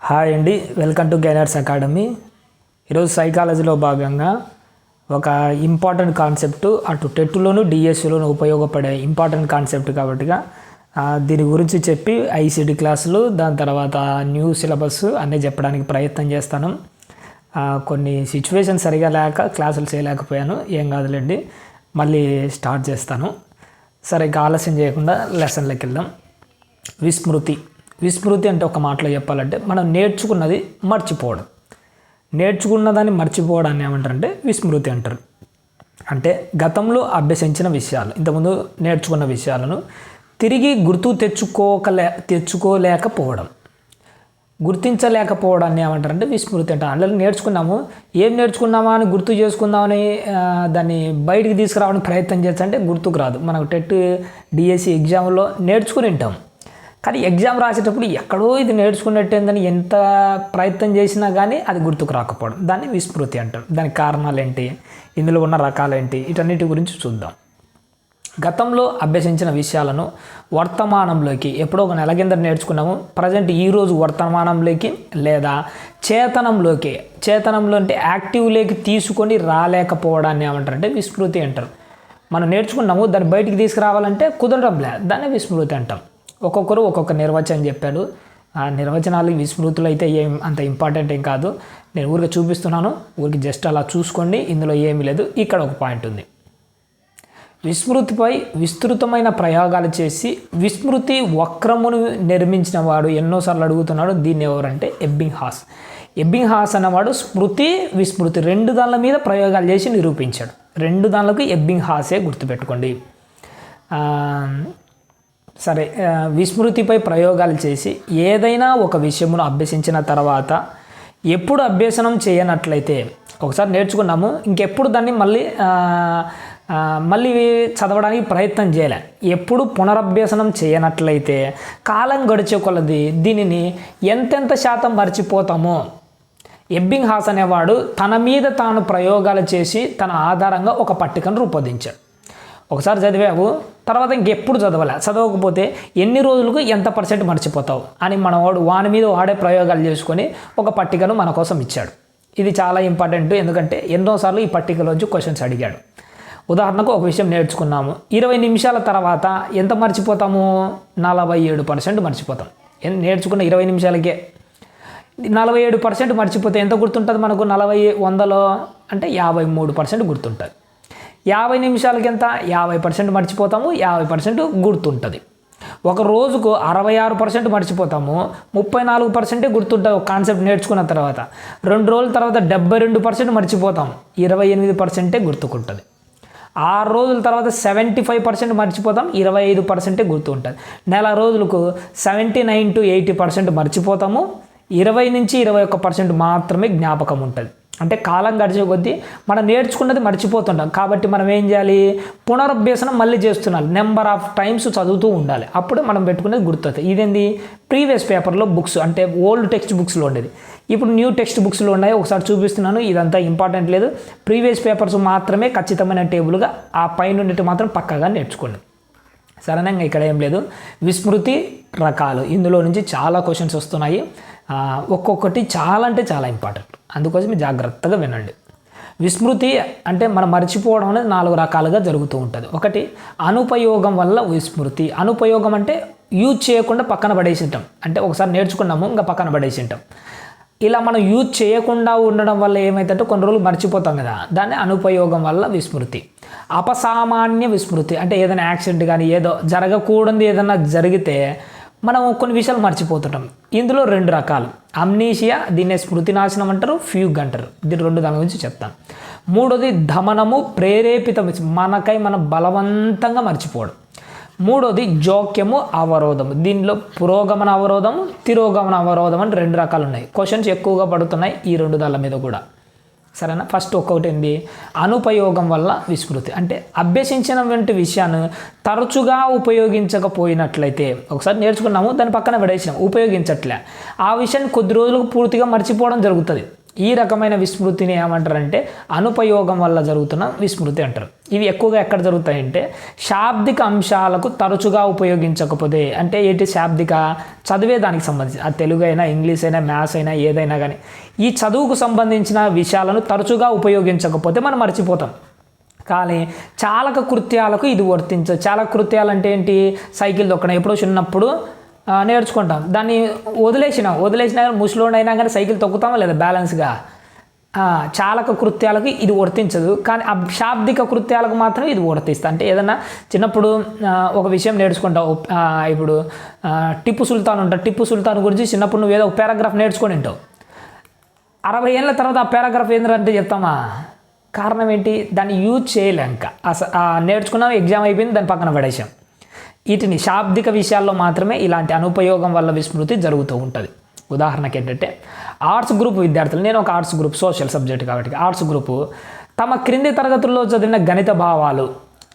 Hi అండి welcome to gainers academy. ఈరోజు సైకాలజీలో భాగంగా ఒక ఇంపార్టెంట్ కాన్సెప్ట్ అటు టెట్లోను డిఎస్సిలోను ఉపయోగపడే ఇంపార్టెంట్ కాన్సెప్ట్ కాబట్టిగా దీని గురించి చెప్పి ఐసిడి క్లాసులు దాని తర్వాత న్యూ సిలబస్ అన్నీ చెప్పడానికి ప్రయత్నం చేస్తాను. కొన్ని సిచ్యువేషన్ సరిగా లేక క్లాసులు చేయలేకపోయాను ఏం కాదులేండి మళ్ళీ స్టార్ట్ చేస్తాను. సరే ఇంకా ఆలస్యం చేయకుండా లెసన్లోకి వెళ్దాం. విస్మృతి. విస్మృతి అంటే ఒక మాటలో చెప్పాలంటే మనం నేర్చుకున్నది మర్చిపోవడం. నేర్చుకున్నదాన్ని మర్చిపోవడాన్ని ఏమంటారంటే విస్మృతి అంటారు. అంటే గతంలో అభ్యసించిన విషయాలు ఇంతకుముందు నేర్చుకున్న విషయాలను తిరిగి గుర్తు తెచ్చుకోకలే తెచ్చుకోలేకపోవడం. గుర్తించలేకపోవడాన్ని ఏమంటారంటే విస్మృతి అంటారు. అందులో నేర్చుకున్నాము. ఏం నేర్చుకున్నామా అని గుర్తు చేసుకుందామని దాన్ని బయటికి తీసుకురావడానికి ప్రయత్నం చేస్తా అంటే గుర్తుకు రాదు. మనకు టెట్ డిఎస్సి ఎగ్జామ్లో నేర్చుకుని ఉంటాం. కానీ ఎగ్జామ్ రాసేటప్పుడు ఎక్కడో ఇది నేర్చుకున్నట్టేందని ఎంత ప్రయత్నం చేసినా కానీ అది గుర్తుకు రాకపోవడం. దాన్ని విస్మృతి అంటారు. దానికి కారణాలు ఏంటి ఇందులో ఉన్న రకాలేంటి? వీటన్నిటి గురించి చూద్దాం. గతంలో అభ్యసించిన విషయాలను వర్తమానంలోకి ఎప్పుడో ఒక నెల కింద నేర్చుకున్నాము. ప్రజెంట్ ఈరోజు వర్తమానంలోకి లేదా చేతనంలోకి చేతనంలో అంటే యాక్టివ్లోకి తీసుకొని రాలేకపోవడాన్ని ఏమంటారంటే విస్మృతి అంటారు. మనం నేర్చుకున్నాము దాన్ని బయటికి తీసుకురావాలంటే కుదరడం లేదు దాన్ని విస్మృతి అంటాం. ఒక్కొక్కరు ఒక్కొక్క నిర్వచనం చెప్పాడు. ఆ నిర్వచనాలు విస్మృతులు అయితే ఏం అంత ఇంపార్టెంట్ ఏం కాదు. నేను ఊరికి చూపిస్తున్నాను. ఊరికి జస్ట్ అలా చూసుకోండి. ఇందులో ఏమీ లేదు. ఇక్కడ ఒక పాయింట్ ఉంది. విస్మృతిపై విస్తృతమైన ప్రయోగాలు చేసి విస్మృతి వక్రమును నిర్మించిన వాడు ఎన్నోసార్లు అడుగుతున్నాడు. దీన్ని ఎవరంటే ఎబ్బింగ్ హాస్ ఎబ్బింగ్ హాస్ అన్నవాడు స్మృతి విస్మృతి రెండు దానిల మీద ప్రయోగాలు చేసి నిరూపించాడు. రెండు దానిలకు ఎబ్బింగ్ హాసే గుర్తుపెట్టుకోండి సరే విస్మృతిపై ప్రయోగాలు చేసి ఏదైనా ఒక విషయమును అభ్యసించిన తర్వాత ఎప్పుడు అభ్యసనం చేయనట్లయితే ఒకసారి నేర్చుకున్నాము ఇంకెప్పుడు దాన్ని మళ్ళీ మళ్ళీ చదవడానికి ప్రయత్నం చేయలే. ఎప్పుడు పునరభ్యసనం చేయనట్లయితే కాలం గడిచే కొలది దీనిని ఎంతెంత శాతం మర్చిపోతామో ఎబ్బింగ్ హాస్ అనేవాడు తన మీద తాను ప్రయోగాలు చేసి తన ఆధారంగా ఒక పట్టికను రూపొందించాడు. ఒకసారి చదివావు తర్వాత ఇంకెప్పుడు చదవలే. చదవకపోతే ఎన్ని రోజులకు ఎంత పర్సెంట్ మర్చిపోతావు అని మనవాడు వాని మీద వాడే ప్రయోగాలు చేసుకొని ఒక పట్టికను మన కోసం ఇచ్చాడు. ఇది చాలా ఇంపార్టెంట్ ఎందుకంటే ఎన్నోసార్లు ఈ పట్టికలోంచి క్వశ్చన్స్ అడిగాడు. ఉదాహరణకు ఒక విషయం నేర్చుకున్నాము. ఇరవై నిమిషాల తర్వాత ఎంత మర్చిపోతాము? నలభై ఏడు పర్సెంట్ మర్చిపోతాం. ఎన్- నేర్చుకున్న ఇరవై నిమిషాలకే. నలభై ఏడు పర్సెంట్ మర్చిపోతే ఎంత గుర్తుంటుంది మనకు? నలభై వందలో అంటే యాభై మూడు పర్సెంట్ గుర్తుంటుంది. యాభై నిమిషాలకి ఎంత యాభై పర్సెంట్ మర్చిపోతాము యాభై పర్సెంట్ గుర్తుంటుంది. ఒక రోజుకు అరవై ఆరు పర్సెంట్ మర్చిపోతాము ముప్పై నాలుగు పర్సెంటే గుర్తుంటుంది కాన్సెప్ట్ నేర్చుకున్న తర్వాత. రెండు రోజుల తర్వాత డెబ్బై రెండు పర్సెంట్ మర్చిపోతాం ఇరవై ఎనిమిది పర్సెంటే గుర్తుకుంటుంది. ఆరు రోజుల తర్వాత సెవెంటీ ఫైవ్ పర్సెంట్ మర్చిపోతాం ఇరవై ఐదు పర్సెంటే గుర్తు ఉంటుంది నెల రోజులకు seventy nine to eighty percent మర్చిపోతాము ఇరవై నుంచి ఇరవై ఒక్క పర్సెంట్ మాత్రమే జ్ఞాపకం ఉంటుంది. అంటే కాలం గడిచే కొద్దీ మనం నేర్చుకున్నది మర్చిపోతుంటాం. కాబట్టి మనం ఏం చేయాలి? పునరభ్యసనం మళ్ళీ చేస్తున్నాం. నెంబర్ ఆఫ్ టైమ్స్ చదువుతూ ఉండాలి. అప్పుడు మనం పెట్టుకునేది గుర్తుంది ఇదేంది? ప్రీవియస్ పేపర్లో బుక్స్ అంటే ఓల్డ్ టెక్స్ట్ బుక్స్లో ఉండేది. ఇప్పుడు న్యూ టెక్స్ట్ బుక్స్లో ఉన్నాయి. ఒకసారి చూపిస్తున్నాను. ఇదంతా ఇంపార్టెంట్ లేదు. ప్రీవియస్ పేపర్స్ మాత్రమే ఖచ్చితమైన టేబుల్గా ఆ పైన ఉండేటి మాత్రం పక్కగా నేర్చుకోండి. సరేనా ఇక్కడ ఏం లేదు. విస్మృతి రకాలు. ఇందులో నుంచి చాలా క్వశ్చన్స్ వస్తున్నాయి. ఒక్కొక్కటి చాలా అంటే చాలా ఇంపార్టెంట్ అందుకోసం జాగ్రత్తగా వినండి. విస్మృతి అంటే మనం మర్చిపోవడం అనేది నాలుగు రకాలుగా జరుగుతూ ఉంటుంది. ఒకటి అనుపయోగం వల్ల విస్మృతి. అనుపయోగం అంటే యూజ్ చేయకుండా పక్కన పడేసింటాం. అంటే ఒకసారి నేర్చుకున్నాము ఇంకా పక్కన పడేసింటాం. ఇలా మనం యూజ్ చేయకుండా ఉండడం వల్ల ఏమైతుందంటే కొన్ని రోజులు మర్చిపోతాం కదా. దాన్ని అనుపయోగం వల్ల విస్మృతి. అపసామాన్య విస్మృతి అంటే ఏదైనా యాక్సిడెంట్ కానీ ఏదో జరగకూడదు ఏదైనా జరిగితే మనం కొన్ని విషయాలు మర్చిపోతుంటాం. ఇందులో రెండు రకాలు. అమ్నీషియా దీన్నే స్మృతి నాశనం అంటారు ఫ్యూగ్ అంటారు. దీని రెండు దాని గురించి చెప్తాను. మూడోది దమనము ప్రేరేపిత మనకై మనం బలవంతంగా మర్చిపోవడం. మూడోది జోక్యము అవరోధము. దీనిలో పురోగమన అవరోధము తిరోగమన అవరోధం అని రెండు రకాలు ఉన్నాయి. క్వశ్చన్స్ ఎక్కువగా పడుతున్నాయి ఈ రెండు దాళ్ళ మీద కూడా. సరేనా? ఫస్ట్ ఒక్కొక్కటి ఏంది అనుపయోగం వల్ల విస్మృతి. అంటే అభ్యసించిన వంటి విషయాన్ని తరచుగా ఉపయోగించకపోయినట్లయితే ఒకసారి నేర్చుకున్నాము దాని పక్కన విడేసాం ఉపయోగించట్లే. ఆ విషయాన్ని కొద్ది రోజులకు పూర్తిగా మర్చిపోవడం జరుగుతుంది. ఈ రకమైన విస్మృతిని ఏమంటారంటే అనుపయోగం వల్ల జరుగుతున్న విస్మృతి అంటారు. ఇవి ఎక్కువగా ఎక్కడ జరుగుతాయంటే శాబ్దిక అంశాలకు తరచుగా ఉపయోగించకపోతే అంటే ఏంటి శాబ్దిక? చదివే దానికి సంబంధించి. ఆ తెలుగు అయినా ఇంగ్లీష్ అయినా మ్యాథ్స్ అయినా ఏదైనా కానీ. ఈ చదువుకు సంబంధించిన విషయాలను తరచుగా ఉపయోగించకపోతే మనం మర్చిపోతాం. కానీ చాలక కృత్యాలకు ఇది వర్తించదు. చాలా కృత్యాలు అంటే ఏంటి? సైకిల్ దొక్కడం ఎప్పుడో చిన్నప్పుడు నేర్చుకుంటాం. దాన్ని వదిలేసినాం. వదిలేసినా కానీ ముసలోడైనా కానీ సైకిల్ తొక్కుతామా లేదా బ్యాలెన్స్గా? చాలక కృత్యాలకు ఇది వర్తించదు. కానీ అశాబ్దిక కృత్యాలకు మాత్రం ఇది వర్తిస్తుంది. అంటే ఏదన్నా చిన్నప్పుడు ఒక విషయం నేర్చుకుంటావు ఇప్పుడు టిప్పు సుల్తాన్ ఉంటాడు. టిప్పు సుల్తాన్ గురించి చిన్నప్పుడు నువ్వు ఏదో ఒక పారాగ్రాఫ్ నేర్చుకొని ఉంటావు. అరవై ఏళ్ళ తర్వాత ఆ పారాగ్రాఫ్ ఏంటంటే చెప్తామా? కారణం ఏంటి? దాన్ని యూజ్ చేయలేక అస- నేర్చుకున్నాం ఎగ్జామ్ అయిపోయింది దాని పక్కన పడేసాం. వీటిని శాబ్దిక విషయాల్లో మాత్రమే ఇలాంటి అనుపయోగం వల్ల విస్మృతి జరుగుతూ ఉంటుంది. ఉదాహరణకి ఏంటంటే ఆర్ట్స్ గ్రూప్ విద్యార్థులు నేను ఒక ఆర్ట్స్ గ్రూప్ సోషల్ సబ్జెక్ట్ కాబట్టి ఆర్ట్స్ గ్రూపు తమ క్రింది తరగతుల్లో చదివిన గణిత భావాలు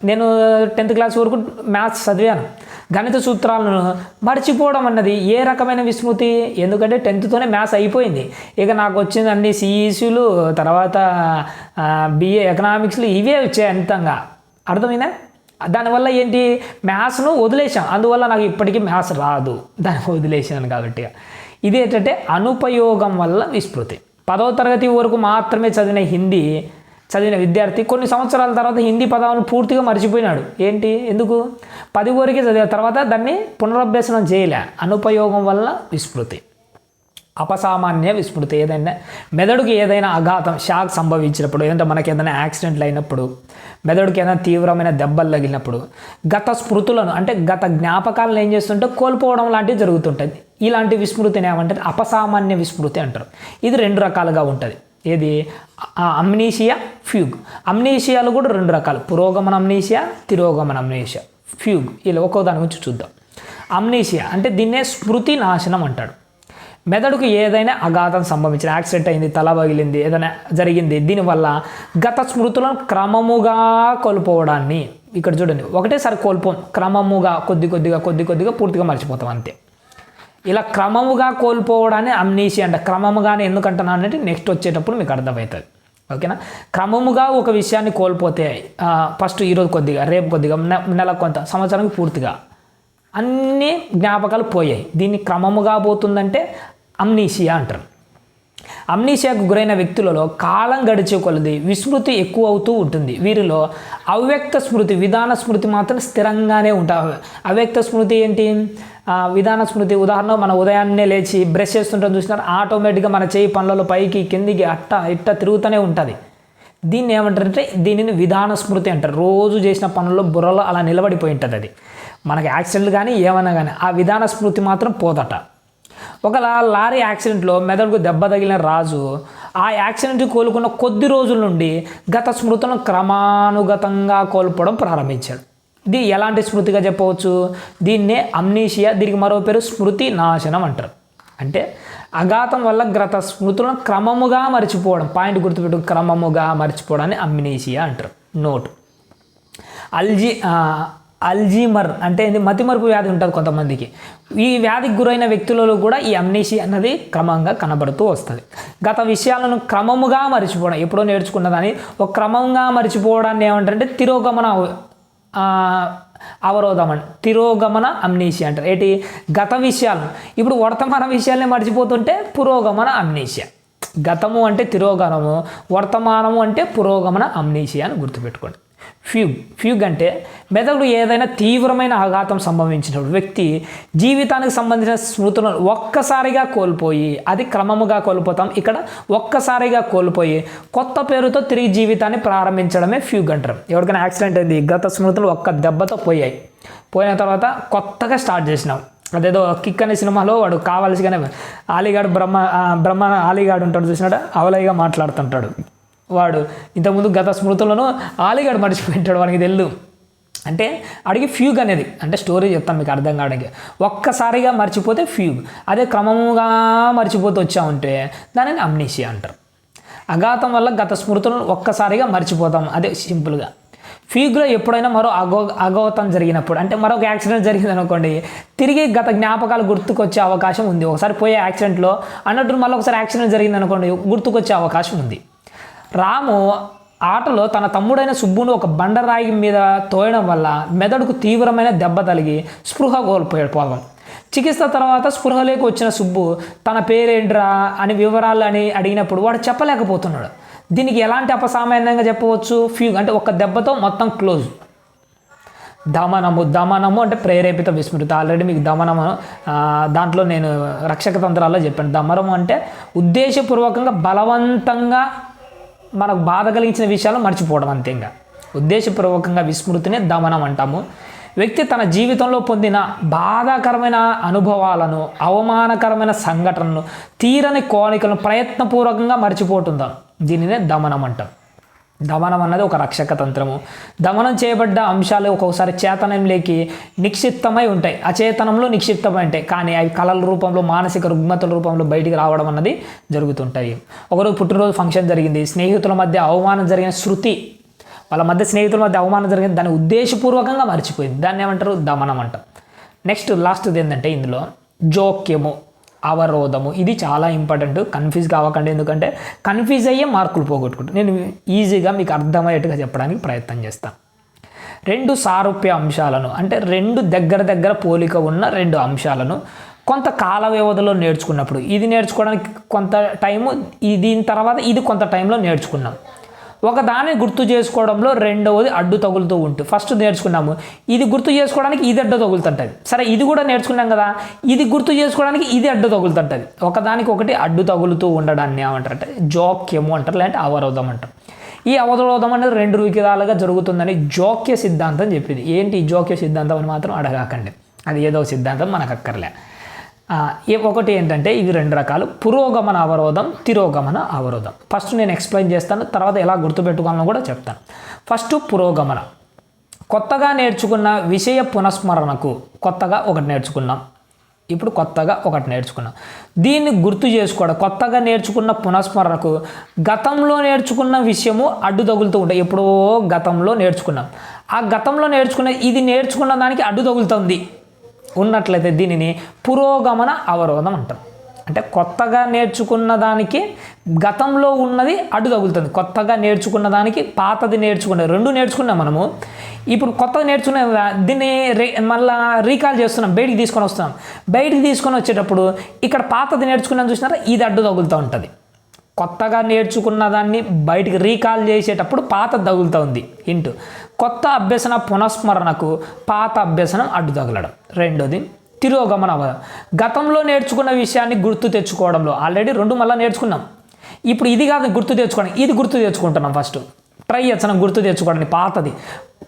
నేను టెన్త్ క్లాస్ వరకు మ్యాథ్స్ చదివాను. గణిత సూత్రాలను మర్చిపోవడం అన్నది ఏ రకమైన విస్మృతి? ఎందుకంటే టెన్త్తోనే మ్యాథ్స్ అయిపోయింది. ఇక నాకు వచ్చింది అన్ని సిఈసీలు తర్వాత బిఏ ఎకనామిక్స్లు ఇవే వచ్చాయి అంతంగా. అర్థమైందా? దానివల్ల ఏంటి? మ్యాథ్స్ను వదిలేసాం అందువల్ల నాకు ఇప్పటికీ మ్యాథ్స్ రాదు. దాన్ని వదిలేసాను కాబట్టి ఇది ఏంటంటే అనుపయోగం వల్ల విస్మృతి. పదవ తరగతి వరకు మాత్రమే చదివిన హిందీ చదివిన విద్యార్థి కొన్ని సంవత్సరాల తర్వాత హిందీ పదాలను పూర్తిగా మర్చిపోయినాడు. ఏంటి? ఎందుకు? పది వరకే చదివిన తర్వాత దాన్ని పునరభ్యసనం చేయలే. అనుపయోగం వల్ల విస్మృతి. అపసామాన్య విస్మృతి ఏదైనా మెదడుకి ఏదైనా అఘాతం షాక్ సంభవించినప్పుడు ఏదంటే మనకి ఏదైనా యాక్సిడెంట్లు అయినప్పుడు మెదడుకి ఏదైనా తీవ్రమైన దెబ్బలు తగిలినప్పుడు గత స్మృతులను అంటే గత జ్ఞాపకాలను ఏం చేస్తుంటే కోల్పోవడం లాంటివి జరుగుతుంటుంది ఇలాంటి విస్మృతిని ఏమంటే అపసామాన్య విస్మృతి అంటారు. ఇది రెండు రకాలుగా ఉంటుంది. ఏది? Amnesia fugue. అమ్నీషియాలు కూడా రెండు రకాలు. పురోగమన అమ్నీషియా తిరోగమన అమ్నీషియా. ఫ్యూగ్. ఇలా ఒక్కో దాని గురించి చూద్దాం. అమ్నీషియా అంటే దీన్నే స్మృతి నాశనం అంటాడు మెదడుకు ఏదైనా అఘాతం సంభవించిన యాక్సిడెంట్ అయింది తల పగిలింది ఏదైనా జరిగింది దీనివల్ల గత స్మృతులను క్రమముగా కోల్పోవడాన్ని ఇక్కడ చూడండి. ఒకటేసారి కోల్పోం క్రమముగా కొద్ది కొద్దిగా కొద్ది కొద్దిగా పూర్తిగా మర్చిపోతాం అంతే. ఇలా క్రమముగా కోల్పోవడాన్ని అమ్నీషి అంట క్రమముగానే ఎందుకంటున్నాను అంటే నెక్స్ట్ వచ్చేటప్పుడు మీకు అర్థమవుతుంది. ఓకేనా? క్రమముగా ఒక విషయాన్ని కోల్పోతే ఫస్ట్ ఈరోజు కొద్దిగా రేపు కొద్దిగా నె- నెల కొంత సంవత్సరానికి పూర్తిగా అన్ని జ్ఞాపకాలు పోయాయి. దీన్ని క్రమముగా పోతుందంటే అమ్నీషియా అంటారు. అమ్నీషియాకు గురైన వ్యక్తులలో కాలం గడిచే కొలది విస్మృతి ఎక్కువ అవుతూ ఉంటుంది. వీరిలో అవ్యక్త స్మృతి విధాన స్మృతి మాత్రం స్థిరంగానే ఉంటాయి. అవ్యక్త స్మృతి ఏంటి? విధాన స్మృతి ఉదాహరణ మన ఉదయాన్నే లేచి బ్రష్ చేస్తుంటాం చూసినారు ఆటోమేటిక్గా మన చేయి పనులలో పైకి కిందికి అట్ట ఇట్ట తిరుగుతూనే ఉంటుంది. దీన్ని ఏమంటారంటే దీనిని విధాన స్మృతి అంటారు. రోజు చేసిన పనుల్లో బుర్రలో అలా నిలబడిపోయి ఉంటుంది అది. మనకి యాక్సిడెంట్ కానీ ఏమైనా కానీ ఆ విధాన స్మృతి మాత్రం పోదట. ఒక లారీ యాక్సిడెంట్లో మెదడుకు దెబ్బ తగిలిన రాజు ఆ యాక్సిడెంట్ కోలుకున్న కొద్ది రోజుల నుండి గత స్మృతులను క్రమానుగతంగా కోల్పోవడం ప్రారంభించాడు. ఇది ఎలాంటి స్మృతిగా చెప్పవచ్చు? దీన్నే అమ్నీషియా దీనికి మరో పేరు స్మృతి నాశనం అంటారు. అంటే అఘాతం వల్ల గత స్మృతులను క్రమముగా మర్చిపోవడం పాయింట్ గుర్తుపెట్టు క్రమముగా మర్చిపోవడాన్ని అమ్నీషియా అంటారు. నోట్. అల్జీ అల్జీమర్ అంటే మతిమరుపు వ్యాధి ఉంటుంది కొంతమందికి. ఈ వ్యాధికి గురైన వ్యక్తులలో కూడా ఈ అమ్నేషి అన్నది క్రమంగా కనబడుతూ వస్తుంది. గత విషయాలను క్రమముగా మర్చిపోవడం ఎప్పుడో నేర్చుకున్న దాన్ని ఒక క్రమంగా మర్చిపోవడాన్ని ఏమంటారంటే తిరోగమన అవరోధం అని తిరోగమన అమ్నేషి అంటారు. ఏంటి? గత విషయాలను. ఇప్పుడు వర్తమాన విషయాల్ని మర్చిపోతుంటే పురోగమన అమ్నేషియా గతము అంటే తిరోగమనము వర్తమానము అంటే పురోగమన అమ్నేషియా అని గుర్తుపెట్టుకోండి. ఫ్యూగ్ ఫ్యూగ్ అంటే మెదడు ఏదైనా తీవ్రమైన ఆఘాతం సంభవించిన వ్యక్తి జీవితానికి సంబంధించిన స్మృతులను ఒక్కసారిగా కోల్పోయి అది క్రమముగా కోల్పోతాం. ఇక్కడ ఒక్కసారిగా కోల్పోయి కొత్త పేరుతో తిరిగి జీవితాన్ని ప్రారంభించడమే ఫ్యూగ్ అంటారు ఎవరికైనా యాక్సిడెంట్ అయింది గత స్మృతులు ఒక్క దెబ్బతో పోయాయి. పోయిన తర్వాత కొత్తగా స్టార్ట్ చేసినాం. అదేదో కిక్ అనే సినిమాలో వాడు కావాల్సిగానే అలీగాడు బ్రహ్మ బ్రహ్మ అలీగాడు ఉంటాడు చూసినాడు? అవలైగా మాట్లాడుతుంటాడు. వాడు ఇంతకుముందు గత స్మృతులను ఆలిగాడు మర్చిపోయింటాడు వానికి తెల్లు అంటే అడిగి ఫ్యూగ్ అనేది అంటే స్టోరీ చెప్తాను మీకు అర్థం కావడానికి. ఒక్కసారిగా మర్చిపోతే ఫ్యూగ్. అదే క్రమముగా మర్చిపోతూ వచ్చామంటే దానిని అమ్నీషియా అంటారు. అఘాతం వల్ల గత స్మృతులను ఒక్కసారిగా మర్చిపోతాం అదే సింపుల్గా. ఫ్యూగ్లో ఎప్పుడైనా మరో అగో అగవతం జరిగినప్పుడు అంటే మరొక యాక్సిడెంట్ జరిగింది అనుకోండి తిరిగి గత జ్ఞాపకాలు గుర్తుకొచ్చే అవకాశం ఉంది. ఒకసారి పోయే యాక్సిడెంట్లో అన్నట్టు మళ్ళీ ఒకసారి యాక్సిడెంట్ జరిగింది అనుకోండి గుర్తుకొచ్చే అవకాశం ఉంది. రాము ఆటలో తన తమ్ముడైన సుబ్బును ఒక బండరాయి మీద తోయడం వల్ల మెదడుకు తీవ్రమైన దెబ్బ తగిలి స్పృహ కోల్పోయాడు పోవాలి చికిత్స తర్వాత స్పృహలోకి వచ్చిన సుబ్బు తన పేరేంట్రా అని వివరాలు అని అడిగినప్పుడు వాడు చెప్పలేకపోతున్నాడు. దీనికి ఎలాంటి అపసామాన్యంగా చెప్పవచ్చు? ఫ్యూ అంటే ఒక దెబ్బతో మొత్తం క్లోజ్. దమనము దమనము అంటే ప్రేరేపిత విస్మృతి. ఆల్రెడీ మీకు దమనము దాంట్లో నేను రక్షక తంత్రాల్లో చెప్పాను. దమనము అంటే ఉద్దేశపూర్వకంగా బలవంతంగా మనకు బాధ కలిగించిన విషయాలు మర్చిపోవడం అంతే ఇంకా. ఉద్దేశపూర్వకంగా విస్మృతినే దమనం అంటాము. వ్యక్తి తన జీవితంలో పొందిన బాధాకరమైన అనుభవాలను అవమానకరమైన సంఘటనలు తీరని కోరికలను ప్రయత్నపూర్వకంగా మర్చిపోతుందాం? దీనినే దమనం అంటాం. దమనం అన్నది ఒక రక్షక తంత్రము. దమనం చేయబడ్డ అంశాలు ఒక్కొక్కసారి చేతనంలోకి నిక్షిప్తమై ఉంటాయి. అచేతనంలో నిక్షిప్తమై ఉంటాయి. కానీ అవి కళల రూపంలో మానసిక రుగ్మతల రూపంలో బయటికి రావడం అన్నది జరుగుతుంటాయి. ఒకరోజు పుట్టినరోజు ఫంక్షన్ జరిగింది. స్నేహితుల మధ్య అవమానం జరిగిన శృతి వాళ్ళ మధ్య స్నేహితుల మధ్య అవమానం జరిగింది దాన్ని ఉద్దేశపూర్వకంగా మర్చిపోయింది. దాన్ని ఏమంటారు? దమనం అంటారు. నెక్స్ట్ లాస్ట్ది ఏంటంటే ఇందులో జోక్యము. అవరోధము. ఇది చాలా ఇంపార్టెంట్ కన్ఫ్యూజ్ కావకండి. ఎందుకంటే కన్ఫ్యూజ్ అయ్యే మార్కులు పోగొట్టుకుంటాను నేను ఈజీగా మీకు అర్థమయ్యేట్టుగా చెప్పడానికి ప్రయత్నం చేస్తాను రెండు సారూప్య అంశాలను అంటే రెండు దగ్గర దగ్గర పోలిక ఉన్న రెండు అంశాలను కొంత కాల వ్యవధిలో నేర్చుకున్నప్పుడు ఇది నేర్చుకోవడానికి కొంత టైము దీని తర్వాత ఇది కొంత టైంలో నేర్చుకున్నాం. ఒకదాన్ని గుర్తు చేసుకోవడంలో రెండవది అడ్డు తగులుతూ ఉంటుంది ఫస్ట్ నేర్చుకున్నాము. ఇది గుర్తు చేసుకోవడానికి ఇది అడ్డు తగులుతుంటుంది. సరే ఇది కూడా నేర్చుకున్నాం కదా. ఇది గుర్తు చేసుకోవడానికి ఇది అడ్డు తగులుతుంటుంది. ఒకదానికి ఒకటి అడ్డు తగులుతూ ఉండడాన్ని ఏమంటారు అంటే జోక్యము అంటారు లేదంటే అవరోధం అంటారు. ఈ అవరోధం అనేది రెండు విధాలుగా జరుగుతుందని జోక్య సిద్ధాంతం చెప్పింది. ఏంటి ఈ జోక్య సిద్ధాంతం అని మాత్రం అడగాకండి. అది ఏదో సిద్ధాంతం మనకు అక్కర్లే. ఒకటి ఏంటంటే ఇవి రెండు రకాలు. పురోగమన అవరోధం తిరోగమన అవరోధం. ఫస్ట్ నేను ఎక్స్ప్లెయిన్ చేస్తాను తర్వాత ఎలా గుర్తుపెట్టుకోవాలో కూడా చెప్తాను. ఫస్ట్ పురోగమన. కొత్తగా నేర్చుకున్న విషయ పునఃస్మరణకు కొత్తగా ఒకటి నేర్చుకున్నాం. ఇప్పుడు కొత్తగా ఒకటి నేర్చుకున్నాం. దీన్ని గుర్తు చేసుకోవడం కొత్తగా నేర్చుకున్న పునఃస్మరణకు గతంలో నేర్చుకున్న విషయము అడ్డు తగులుతూ ఉంటాయి. ఎప్పుడో గతంలో నేర్చుకున్నాం. ఆ గతంలో నేర్చుకున్న ఇది నేర్చుకున్న దానికి అడ్డు తగులుతుంది. ఉన్నట్లయితే దీనిని పురోగమన అవరోధం అంటాం అంటే కొత్తగా నేర్చుకున్న దానికి గతంలో ఉన్నది అడ్డు తగులుతుంది కొత్తగా నేర్చుకున్న దానికి పాతది నేర్చుకునే రెండు నేర్చుకున్నాం మనము. ఇప్పుడు కొత్తది నేర్చుకున్న దీన్ని రే మళ్ళా రీకాల్ చేస్తున్నాం బయటికి తీసుకొని వస్తున్నాం. బయటికి తీసుకొని వచ్చేటప్పుడు ఇక్కడ పాతది నేర్చుకున్నాం చూసినారా? ఇది అడ్డు తగులుతూ ఉంటుంది. కొత్తగా నేర్చుకున్న దాన్ని బయటికి రీకాల్ చేసేటప్పుడు పాత తగులుతుంది ఇంటూ. కొత్త అభ్యసన పునఃస్మరణకు పాత అభ్యసనం అడ్డు తగలడం. రెండోది తిరోగమన గతంలో నేర్చుకున్న విషయాన్ని గుర్తు తెచ్చుకోవడంలో ఆల్రెడీ రెండు మళ్ళీ నేర్చుకున్నాం. ఇప్పుడు ఇది కాదు గుర్తు తెచ్చుకోవడం ఇది గుర్తు తెచ్చుకుంటున్నాం ఫస్ట్. ట్రై చేస్తున్నాం గుర్తు తెచ్చుకోవడానికి పాతది.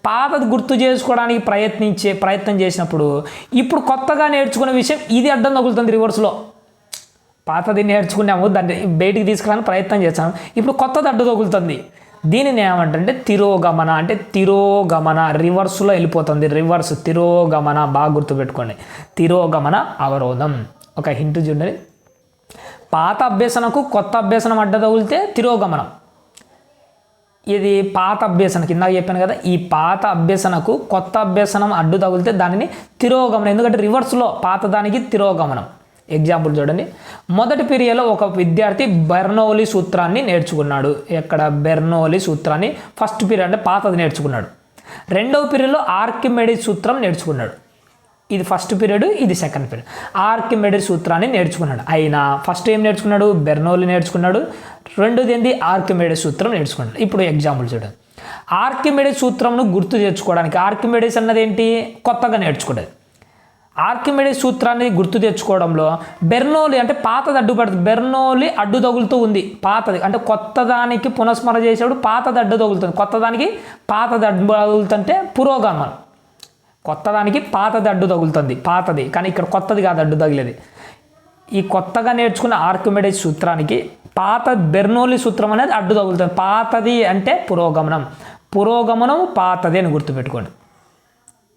పాతది గుర్తు చేసుకోవడానికి ప్రయత్నించే ప్రయత్నం చేసినప్పుడు ఇప్పుడు కొత్తగా నేర్చుకున్న విషయం ఇది అడ్డం తగులుతుంది రివర్స్లో. పాతది నేర్చుకున్నాము దాన్ని బయటికి తీసుకురాని ప్రయత్నం చేస్తాము ఇప్పుడు కొత్తది అడ్డు తగులుతుంది. దీనిని ఏమంటే తిరోగమన అంటే తిరోగమన రివర్స్లో వెళ్ళిపోతుంది. రివర్స్ తిరోగమన బాగా గుర్తుపెట్టుకోండి. తిరోగమన అవరోధం. ఒక హింట్ చూడండి. పాత అభ్యసనకు కొత్త అభ్యసనం అడ్డ తగిలితే తిరోగమనం. ఇది పాత అభ్యసన కింద చెప్పాను కదా ఈ పాత అభ్యసనకు కొత్త అభ్యసనం అడ్డు తగిలితే దానిని తిరోగమనం. ఎందుకంటే రివర్స్లో పాత దానికి తిరోగమనం. ఎగ్జాంపుల్ చూడండి. మొదటి పీరియడ్లో ఒక విద్యార్థి బెర్నోలి సూత్రాన్ని నేర్చుకున్నాడు. ఎక్కడ? బెర్నోలి సూత్రాన్ని ఫస్ట్ పీరియడ్ అంటే పాతది నేర్చుకున్నాడు. రెండవ పీరియడ్లో ఆర్కిమెడిస్ సూత్రం నేర్చుకున్నాడు. ఇది ఫస్ట్ పీరియడ్ ఇది సెకండ్ పీరియడ్. ఆర్కిమెడిస్ సూత్రాన్ని నేర్చుకున్నాడు. అయినా ఫస్ట్ ఏం నేర్చుకున్నాడు? బెర్నోలి నేర్చుకున్నాడు. రెండోది ఏంది? ఆర్కిమెడిస్ సూత్రం నేర్చుకున్నాడు. ఇప్పుడు ఎగ్జాంపుల్ చూడండి ఆర్కిమెడిస్ సూత్రంను గుర్తు తెచ్చుకోవడానికి ఆర్కిమెడిస్ అన్నది ఏంటి? కొత్తగా నేర్చుకునేది ఆర్కిమెడిస్ సూత్రాన్ని గుర్తు తెచ్చుకోవడంలో బెర్నోలి అంటే పాతది అడ్డుపడుతుంది. బెర్నోలి అడ్డు తగులుతూ ఉంది. పాతది. అంటే కొత్త దానికి పునఃస్మరణ చేసేప్పుడు పాతది అడ్డు తగులుతుంది. కొత్త దానికి పాతది అడ్డు తగులుతుంటే పురోగమనం. కొత్త దానికి పాతది అడ్డు తగులుతుంది. పాతది. కానీ ఇక్కడ కొత్తది కాదు అడ్డు తగిలేది. ఈ కొత్తగా నేర్చుకున్న ఆర్కిమెడిస్ సూత్రానికి పాత బెర్నోలి సూత్రం అనేది అడ్డు తగులుతుంది. పాతది అంటే పురోగమనం. పురోగమనం పాతది అని గుర్తుపెట్టుకోండి.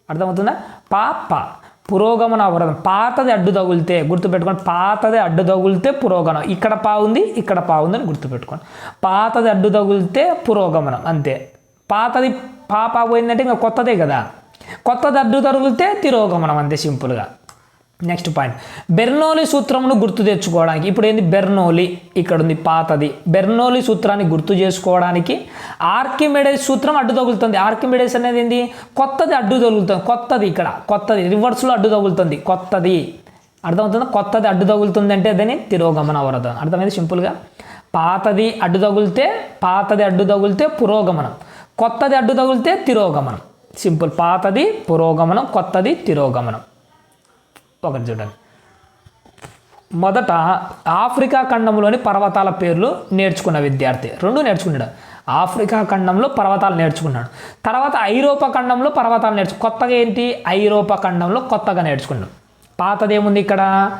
అర్థమవుతుందా? పా పా పురోగమన అవరోధం. పాతది అడ్డు తగులితే గుర్తుపెట్టుకోండి పాతది అడ్డు తగులితే పురోగమనం. ఇక్కడ పా ఉంది ఇక్కడ పా ఉంది అని గుర్తుపెట్టుకోండి. పాతది అడ్డు తగులితే పురోగమనం అంతే. పాతది పాప పోయిందంటే ఇంకా కొత్తదే కదా. కొత్తది అడ్డు తగిలితే తిరోగమనం అంతే సింపుల్గా. నెక్స్ట్ పాయింట్ బెర్నోలి సూత్రమును గుర్తు తెచ్చుకోవడానికి ఇప్పుడు ఏంది బెర్నోలి ఇక్కడ ఉంది పాతది. బెర్నోలి సూత్రాన్ని గుర్తు చేసుకోవడానికి ఆర్కిమెడైస్ సూత్రం అడ్డు తగులుతుంది. ఆర్కిమెడైస్ అనేది ఏంది? కొత్తది అడ్డు తగులుతుంది. కొత్తది ఇక్కడ. కొత్తది. రివర్స్లో అడ్డు తగులుతుంది. కొత్తది. అర్థమవుతుంది? కొత్తది అడ్డు తగులుతుంది అంటే అదని? తిరోగమన అవరోధం అర్థమైంది సింపుల్గా పాతది అడ్డు తగులితే పాతది అడ్డు తగులితే పురోగమనం. కొత్తది అడ్డు తగులితే తిరోగమనం. సింపుల్ పాతది పురోగమనం. కొత్తది తిరోగమనం. ఒకటి చూడండి. మొదట ఆఫ్రికా ఖండంలోని పర్వతాల పేర్లు నేర్చుకున్న విద్యార్థి. రెండు నేర్చుకున్నాడు. ఆఫ్రికా ఖండంలో పర్వతాలు నేర్చుకున్నాడు. తర్వాత ఐరోపా ఖండంలో పర్వతాలు నేర్చు కొత్తగా ఏంటి? ఐరోపా ఖండంలో కొత్తగా నేర్చుకున్నాడు. పాతది ఏముంది ఇక్కడ?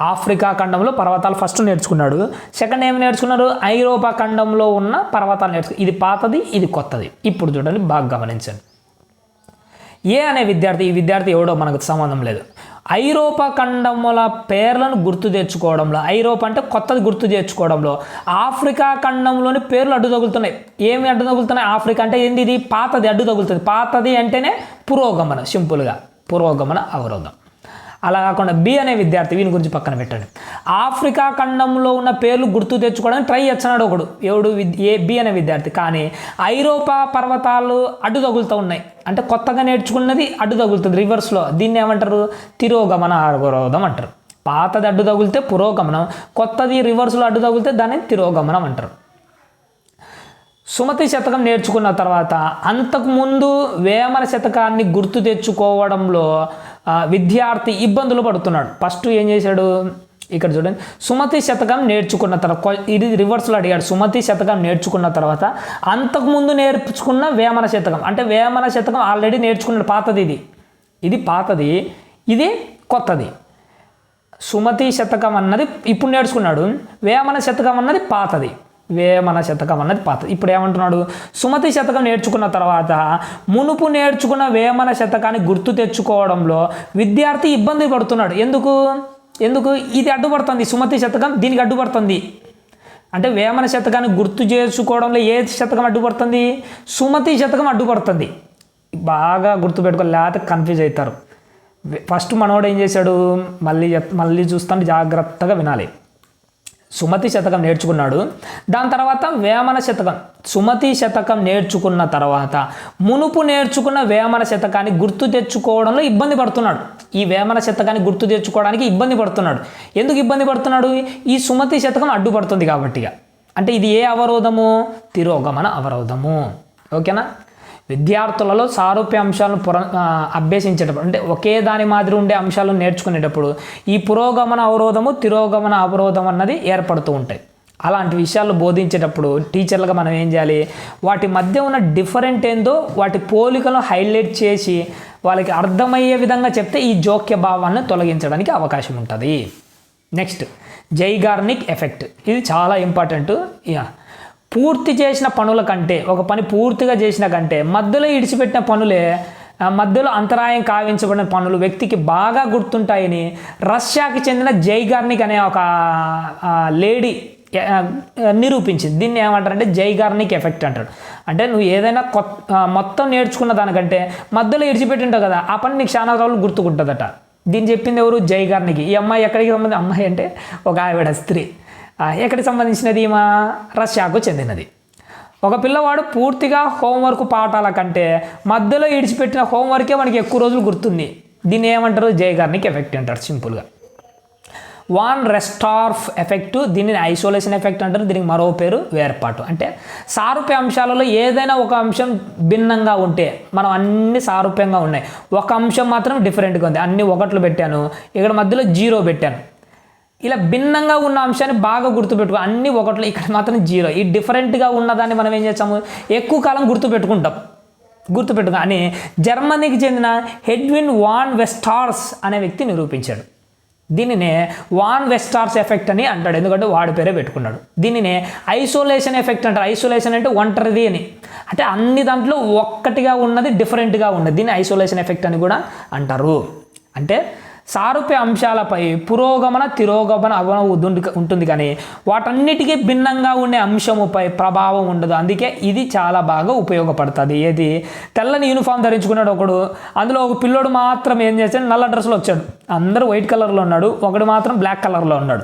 ఆఫ్రికా ఖండంలో పర్వతాలు ఫస్ట్ నేర్చుకున్నాడు. సెకండ్ ఏం నేర్చుకున్నారు ఐరోపా ఖండంలో ఉన్న పర్వతాలు నేర్చుకు ఇది పాతది ఇది కొత్తది. ఇప్పుడు చూడండి బాగా గమనించండి. ఏ అనే విద్యార్థి ఈ విద్యార్థి ఎవడో మనకు సంబంధం లేదు. ఐరోపా ఖండముల పేర్లను గుర్తు తెచ్చుకోవడంలో ఐరోపా అంటే కొత్తది గుర్తు తెచ్చుకోవడంలో ఆఫ్రికా ఖండంలోని పేర్లు అడ్డు తగులుతున్నాయి. ఏమి అడ్డు తగులుతున్నాయి? ఆఫ్రికా అంటే ఏంది ఇది? పాతది అడ్డు తగులుతుంది. పాతది అంటేనే పురోగమన సింపుల్గా. పురోగమన అవరోధం. అలా కాకుండా బి అనే విద్యార్థి వీని గురించి పక్కన పెట్టండి. ఆఫ్రికా ఖండంలో ఉన్న పేర్లు గుర్తు తెచ్చుకోవడానికి ట్రై చేస్తున్నాడు ఒకడు. ఎవడు? ఏ బి అనే విద్యార్థి. కానీ ఐరోపా పర్వతాలు అడ్డు తగులుతూ ఉన్నాయి. అంటే కొత్తగా నేర్చుకున్నది అడ్డు తగులుతుంది. రివర్స్లో దీన్ని ఏమంటారు? తిరోగమన అవరోధం అంటారు. పాతది అడ్డు తగిలితే పురోగమనం. కొత్తది రివర్స్లో అడ్డు తగిలితే దాన్ని తిరోగమనం అంటారు. సుమతి శతకం నేర్చుకున్న తర్వాత అంతకుముందు వేమన శతకాన్ని గుర్తు తెచ్చుకోవడంలో విద్యార్థి ఇబ్బందులు పడుతున్నాడు. ఫస్ట్ ఏం చేశాడు? ఇక్కడ చూడండి. సుమతి శతకం నేర్చుకున్న తర్వాత కొ- ఇది రివర్స్లో అడిగాడు. సుమతి శతకం నేర్చుకున్న తర్వాత అంతకుముందు నేర్చుకున్న వేమన శతకం. అంటే వేమన శతకం ఆల్రెడీ నేర్చుకున్నాడు. పాతది ఇది. ఇది పాతది. ఇది కొత్తది. సుమతి శతకం అన్నది ఇప్పుడు నేర్చుకున్నాడు. వేమన శతకం అన్నది పాతది. వేమన శతకం అన్నది పాత. ఇప్పుడు ఏమంటున్నాడు? సుమతి శతకం నేర్చుకున్న తర్వాత మునుపు నేర్చుకున్న వేమన శతకాన్ని గుర్తు తెచ్చుకోవడంలో విద్యార్థి ఇబ్బంది పడుతున్నాడు. ఎందుకు? ఎందుకు? ఇది అడ్డుపడుతుంది. సుమతి శతకం దీనికి అడ్డుపడుతుంది. అంటే వేమన శతకాన్ని గుర్తు చేసుకోవడంలో ఏ శతకం అడ్డుపడుతుంది? సుమతి శతకం అడ్డుపడుతుంది. బాగా గుర్తుపెట్టుకోవాలి లేకపోతే కన్ఫ్యూజ్ అవుతారు. ఫస్ట్ మనోడు ఏం చేశాడు? మళ్ళీ మళ్ళీ చూస్తాను జాగ్రత్తగా వినాలి. సుమతి శతకం నేర్చుకున్నాడు. దాని తర్వాత వేమన శతకం. సుమతి శతకం నేర్చుకున్న తర్వాత మునుపు నేర్చుకున్న వేమన శతకాన్ని గుర్తు తెచ్చుకోవడంలో ఇబ్బంది పడుతున్నాడు. ఈ వేమన శతకాన్ని గుర్తు తెచ్చుకోవడానికి ఇబ్బంది పడుతున్నాడు. ఎందుకు ఇబ్బంది పడుతున్నాడు? ఈ సుమతి శతకం అడ్డుపడుతుంది కాబట్టి ఇక. అంటే ఇది ఏ అవరోధము? తిరోగమన అవరోధము. ఓకేనా? విద్యార్థులలో సారూప్య అంశాలను పుర అభ్యసించేటప్పుడు అంటే ఒకే దాని మాదిరి ఉండే అంశాలను నేర్చుకునేటప్పుడు ఈ పురోగమన అవరోధము తిరోగమన అవరోధం అన్నది ఏర్పడుతూ ఉంటాయి. అలాంటి విషయాలు బోధించేటప్పుడు టీచర్లుగా మనం ఏం చేయాలి? వాటి మధ్య ఉన్న డిఫరెంట్ ఏందో వాటి పోలికలను హైలైట్ చేసి వాళ్ళకి అర్థమయ్యే విధంగా చెప్తే ఈ జోక్య భావాన్ని తొలగించడానికి అవకాశం ఉంటుంది. Next Zeigarnik effect. ఇది చాలా ఇంపార్టెంట్. యా. పూర్తి చేసిన పనుల కంటే ఒక పని పూర్తిగా చేసిన కంటే మధ్యలో ఇడిచిపెట్టిన పనులే మధ్యలో అంతరాయం కావించబడిన పనులు వ్యక్తికి బాగా గుర్తుంటాయని రష్యాకి చెందిన జైగార్నిక్ అనే ఒక లేడీ నిరూపించింది. దీన్ని ఏమంటారంటే జైగార్నిక్ ఎఫెక్ట్ అంటాడు అంటే నువ్వు ఏదైనా కొత్త మొత్తం నేర్చుకున్న దానికంటే మధ్యలో ఇడిచిపెట్టి ఉంటావు కదా ఆ పని నీకు చాలా రోజులు గుర్తుకుంటుందట. దీన్ని చెప్పింది ఎవరు? జైగార్నికి ఈ అమ్మాయి ఎక్కడికి సంబంధించి అమ్మాయి అంటే ఒక ఆవిడ స్త్రీ. ఎక్కడికి సంబంధించినది? మా రష్యాకు చెందినది. ఒక పిల్లవాడు పూర్తిగా హోంవర్క్ పాఠాల కంటే మధ్యలో ఇడిచిపెట్టిన హోంవర్కే మనకి ఎక్కువ రోజులు గుర్తుంది. దీన్ని ఏమంటారు? జయగార్నిక్ ఎఫెక్ట్ అంటారు సింపుల్గా. వాన్ రెస్టార్ఫ్ ఎఫెక్ట్ దీనిని ఐసోలేషన్ ఎఫెక్ట్ అంటారు దీనికి మరో పేరు వేర్పాటు. అంటే సారూప్య అంశాలలో ఏదైనా ఒక అంశం భిన్నంగా ఉంటే మనం అన్ని సారూప్యంగా ఉన్నాయి. ఒక అంశం మాత్రం డిఫరెంట్గా ఉంది. అన్ని ఒకట్లు పెట్టాను ఇక్కడ మధ్యలో జీరో పెట్టాను. ఇలా భిన్నంగా ఉన్న అంశాన్ని బాగా గుర్తుపెట్టుకో. అన్ని ఒకటి ఇక్కడ మాత్రం జీరో. ఈ డిఫరెంట్గా ఉన్నదాన్ని మనం ఏం చేస్తాము? ఎక్కువ కాలం గుర్తుపెట్టుకుంటాం. గుర్తుపెట్టుకో. అని జర్మనీకి చెందిన హెడ్విన్ వాన్ వెస్టార్స్ అనే వ్యక్తి నిరూపించాడు. దీనినే వాన్ వెస్టార్స్ ఎఫెక్ట్ అని అంటాడు. ఎందుకంటే వాడి పేరే పెట్టుకున్నాడు. దీనినే ఐసోలేషన్ ఎఫెక్ట్ అంటారు. ఐసోలేషన్ అంటే ఒంటరిది అని. అంటే అన్ని దాంట్లో ఒక్కటిగా ఉన్నది డిఫరెంట్గా ఉన్నది. దీన్ని ఐసోలేషన్ ఎఫెక్ట్ అని కూడా అంటారు. అంటే సారూప్య అంశాలపై పురోగమన తిరోగమన అవన ఉంటుంది- కానీ వాటన్నిటికీ భిన్నంగా ఉండే అంశముపై ప్రభావం ఉండదు. అందుకే ఇది చాలా బాగా ఉపయోగపడుతుంది. ఏది? తెల్లని యూనిఫామ్ ధరించుకున్నాడు ఒకడు. అందులో ఒక పిల్లోడు మాత్రం ఏం చేశాడు? నల్ల డ్రెస్సులు వచ్చాడు. అందరూ వైట్ కలర్లో ఉన్నాడు. ఒకడు మాత్రం బ్లాక్ కలర్లో ఉన్నాడు.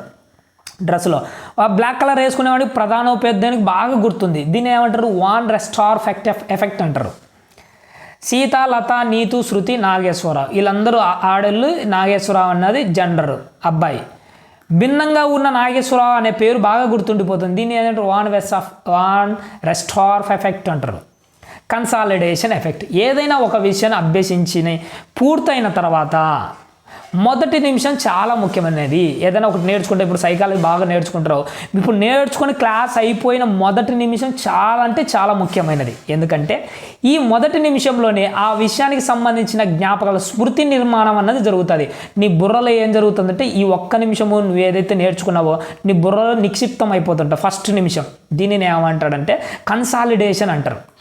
డ్రెస్సులో. ఆ బ్లాక్ కలర్ వేసుకునేవాడికి ప్రధానోపాధ్యాయునికి బాగా గుర్తుంది. దీన్ని ఏమంటారు? వాన్ రెస్టార్ ఎఫెక్ట్ ఎఫెక్ట్ అంటారు. సీత లత నీతు శృతి నాగేశ్వరరావు వీళ్ళందరూ ఆడళ్ళు నాగేశ్వరరావు అన్నది జెండర్ అబ్బాయి. భిన్నంగా ఉన్న నాగేశ్వరరావు అనే పేరు బాగా గుర్తుండిపోతుంది. దీన్ని ఏంటంటే వాన్ వెస్ ఆఫ్ వాన్ రెస్టార్ఫ్ ఎఫెక్ట్ అంటారు. కన్సాలిడేషన్ ఎఫెక్ట్ ఏదైనా ఒక విషయాన్ని అభ్యసించిన పూర్తయిన తర్వాత మొదటి నిమిషం చాలా ముఖ్యమైనది. ఏదైనా ఒకటి నేర్చుకుంటే ఇప్పుడు సైకాలజీ బాగా నేర్చుకుంటారు. ఇప్పుడు నేర్చుకుని క్లాస్ అయిపోయిన మొదటి నిమిషం చాలా అంటే చాలా ముఖ్యమైనది. ఎందుకంటే ఈ మొదటి నిమిషంలోనే ఆ విషయానికి సంబంధించిన జ్ఞాపకాల స్మృతి నిర్మాణం అన్నది జరుగుతుంది. నీ బుర్రలో ఏం జరుగుతుందంటే ఈ ఒక్క నిమిషము నువ్వు ఏదైతే నేర్చుకున్నావో నీ బుర్రలో నిక్షిప్తం అయిపోతుంటావు ఫస్ట్ నిమిషం. దీనిని ఏమంటాడంటే కన్సాలిడేషన్ అంటారు.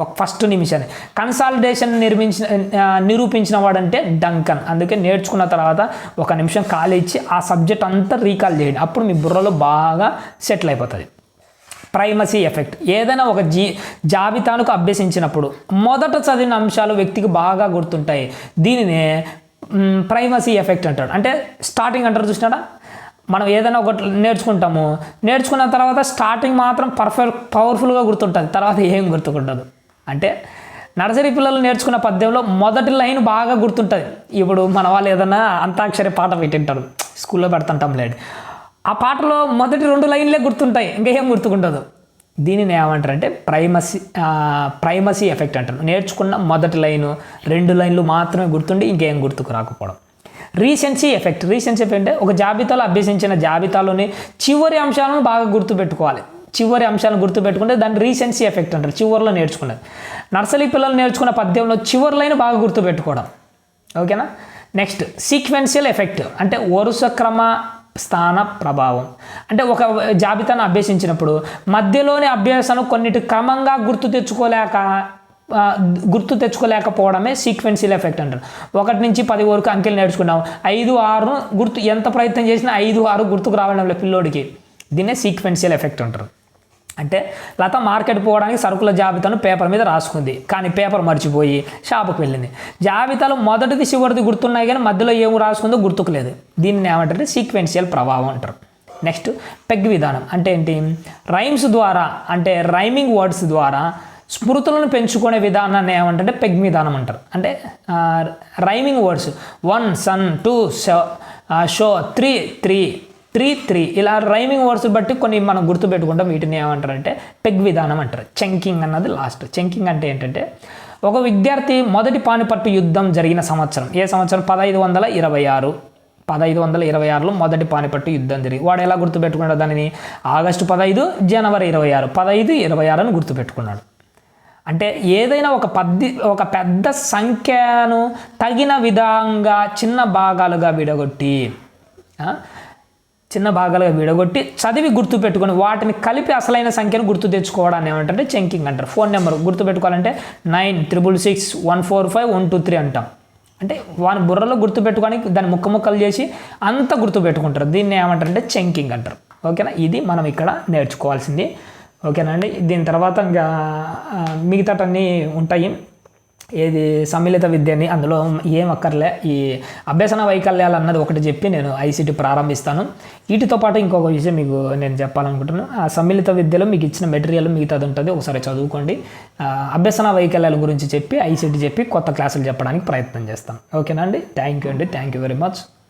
ఒక ఫస్ట్ నిమిషాన్ని కన్సాలిడేషన్ నిర్మించిన నిరూపించిన వాడంటే డంకన్ అందుకే నేర్చుకున్న తర్వాత ఒక నిమిషం ఖాళీ ఇచ్చి ఆ సబ్జెక్ట్ అంతా రీకాల్ చేయండి. అప్పుడు మీ బుర్రలో బాగా సెటిల్ అయిపోతుంది. ప్రైమసీ ఎఫెక్ట్ ఏదైనా ఒక జీ జాబితాను అభ్యసించినప్పుడు మొదట చదివిన అంశాలు వ్యక్తికి బాగా గుర్తుంటాయి. దీనినే ప్రైమసీ ఎఫెక్ట్ అంటాడు అంటే స్టార్టింగ్ అంటారు చూసినాడా మనం ఏదైనా ఒకటి నేర్చుకుంటాము. నేర్చుకున్న తర్వాత స్టార్టింగ్ మాత్రం పర్ఫెక్ట్ పవర్ఫుల్గా గుర్తుంటుంది. తర్వాత ఏం గుర్తుకుంటుంది అంటే నర్సరీ పిల్లలు నేర్చుకున్న పద్యంలో మొదటి లైన్ బాగా గుర్తుంటుంది. ఇప్పుడు మన వాళ్ళు ఏదైనా అంతాక్షరి పాట పెట్టింటారు. స్కూల్లో పెడుతుంటాం లేడు. ఆ పాటలో మొదటి రెండు లైన్లే గుర్తుంటాయి. ఇంకా ఏం గుర్తుకుండదు. దీనిని ఏమంటారంటే ప్రైమసీ ప్రైమసీ ఎఫెక్ట్ అంటారు. నేర్చుకున్న మొదటి లైను రెండు లైన్లు మాత్రమే గుర్తుండి ఇంకేం గుర్తుకు రాకపోవడం. Recency effect. రీసెన్సీ ఎఫెక్ట్ అంటే ఒక జాబితాలో అభ్యసించిన జాబితాలోని చివరి అంశాలను బాగా గుర్తుపెట్టుకోవాలి. చివరి అంశాలను గుర్తుపెట్టుకుంటే దాన్ని రీసెన్సీ ఎఫెక్ట్ అంటారు చివరిలో నేర్చుకున్నది. నర్సరీ పిల్లలు నేర్చుకున్న పద్యంలో చివరిలైన బాగా గుర్తుపెట్టుకోవడం. ఓకేనా నెక్స్ట్ సీక్వెన్షియల్ ఎఫెక్ట్ అంటే వరుస క్రమ స్థాన ప్రభావం. అంటే ఒక జాబితాను అభ్యసించినప్పుడు మధ్యలోని అభ్యాసాలు కొన్నిటి క్రమంగా గుర్తు తెచ్చుకోలేక గుర్తు తెచ్చుకోలేకపోవడమే సీక్వెన్షియల్ ఎఫెక్ట్ అంటారు. ఒకటి నుంచి పది వరకు అంకెలు నేర్చుకున్నాం. ఐదు ఆరు గుర్తు ఎంత ప్రయత్నం చేసినా ఐదు ఆరు గుర్తుకు రావడం లేదు పిల్లోడికి. దీన్నే సీక్వెన్షియల్ ఎఫెక్ట్ అంటారు. అంటే లత మార్కెట్ పోవడానికి సరుకుల జాబితాను పేపర్ మీద రాసుకుంది. కానీ పేపర్ మర్చిపోయి షాపుకి వెళ్ళింది. జాబితాలో మొదటిది చివరిది గుర్తున్నాయి కానీ మధ్యలో ఏమి రాసుకుందో గుర్తుకులేదు. దీన్ని ఏమంటారు? సీక్వెన్షియల్ ప్రభావం అంటారు. నెక్స్ట్ పెగ్ విధానం అంటే ఏంటి? రైమ్స్ ద్వారా అంటే రైమింగ్ వర్డ్స్ ద్వారా స్మృతులను పెంచుకునే విధానాన్ని ఏమంటే పెగ్ విధానం అంటారు. అంటే rhyming words. One sun two shoe three three three three ఇలా రైమింగ్ వర్డ్స్ బట్టి కొన్ని మనం గుర్తుపెట్టుకుంటాం. వీటిని ఏమంటారంటే పెగ్ విధానం అంటారు. చెంకింగ్ అన్నది లాస్ట్ చెంకింగ్ అంటే ఏంటంటే ఒక విద్యార్థి మొదటి పానిపట్టు యుద్ధం జరిగిన సంవత్సరం. ఏ సంవత్సరం? పదహైదు వందల ఇరవై ఆరు. పదహైదు వందల ఇరవై ఆరులో మొదటి పానిపట్టు యుద్ధం జరిగి వాడు ఎలా గుర్తుపెట్టుకున్నాడు దానిని? ఆగస్టు పదహైదు జనవరి ఇరవై ఆరు. పదహైదు ఇరవై ఆరు అని గుర్తుపెట్టుకున్నాడు. అంటే ఏదైనా ఒక పద్ది ఒక పెద్ద సంఖ్యను తగిన విధంగా చిన్న భాగాలుగా విడగొట్టి చిన్న భాగాలుగా విడగొట్టి చదివి గుర్తు పెట్టుకొని వాటిని కలిపి అసలైన సంఖ్యను గుర్తు తెచ్చుకోవడాన్ని ఏమంటే చెంకింగ్ అంటారు. ఫోన్ నెంబర్ గుర్తు పెట్టుకోవాలంటే nine triple six one four five one two three అంటాం. అంటే వాని బుర్రలో గుర్తు పెట్టుకోవడానికి దాన్ని ముక్క ముక్కలు చేసి అంత గుర్తు పెట్టుకుంటారు. దీన్ని ఏమంటారంటే చెంకింగ్ అంటారు. ఓకేనా? ఇది మనం ఇక్కడ నేర్చుకోవాల్సింది. ఓకేనండి దీని తర్వాత ఇంకా మిగతాటన్నీ ఉంటాయి. ఏది సమ్మిళిత విద్యని అందులో ఏం అక్కర్లే. ఈ అభ్యసన వైకల్యాలు అన్నది ఒకటి చెప్పి నేను ఐసీటీ ప్రారంభిస్తాను. వీటితో పాటు ఇంకొక విషయం మీకు నేను చెప్పాలనుకుంటున్నాను. ఆ సమ్మిళిత విద్యలో మీకు ఇచ్చిన మెటీరియల్ మిగతాది ఉంటుంది. ఒకసారి చదువుకోండి. అభ్యసన వైకల్యాల గురించి చెప్పి ఐసీటీ చెప్పి కొత్త క్లాసులు చెప్పడానికి ప్రయత్నం చేస్తాను ఓకేనా అండి? థ్యాంక్ యూ అండి. Thank you very much.